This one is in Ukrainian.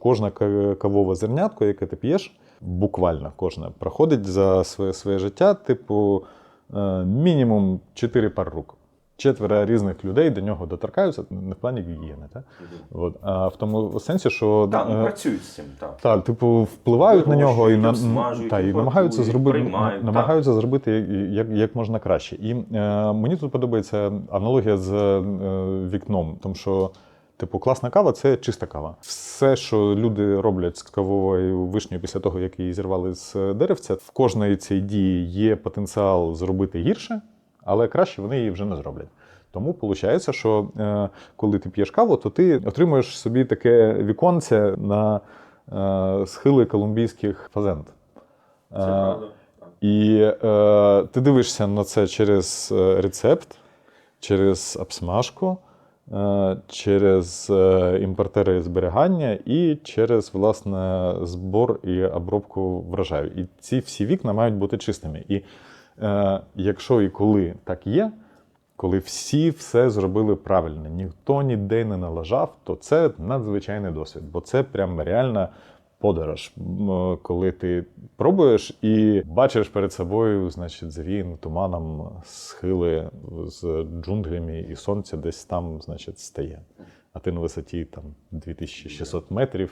Кожна ка- кавове зернятко, яке ти п'єш, буквально кожне, проходить за своє, своє життя, типу, е, мінімум 4 пар рук. Четверо різних людей до нього доторкаються, не в плані гігієни, так? От, а в тому сенсі, що Так, ну е, працюють з цим, так. так, типу, впливають на нього і, на, Вирощують, обсмажують, та, і намагаються зробити, намагаються зробити як, як можна краще. І е, мені тут подобається аналогія з е, вікном, тому що. Типу, класна кава це чиста кава. Все, що люди роблять з кавовою вишнею після того, як її зірвали з деревця, в кожної цієї дії є потенціал зробити гірше, але краще вони її вже не зроблять. Тому виходить, що е, коли ти п'єш каву, то ти отримуєш собі таке віконце на е, схили колумбійських фазенд. Це правда. І е, ти дивишся на це через е, рецепт, через обсмажку, е, через е, імпортери зберігання і через власне збор і обробку врожаю. І ці всі вікна мають бути чистими. І е, якщо і коли так є, коли всі все зробили правильно, ніхто ніде не налажав, то це надзвичайний досвід, бо це прям реальна подорож. Коли ти пробуєш і бачиш перед собою, значить, звін, туманом схили з джунглями, і сонце десь там, значить, стає. А ти на висоті там 2600 метрів,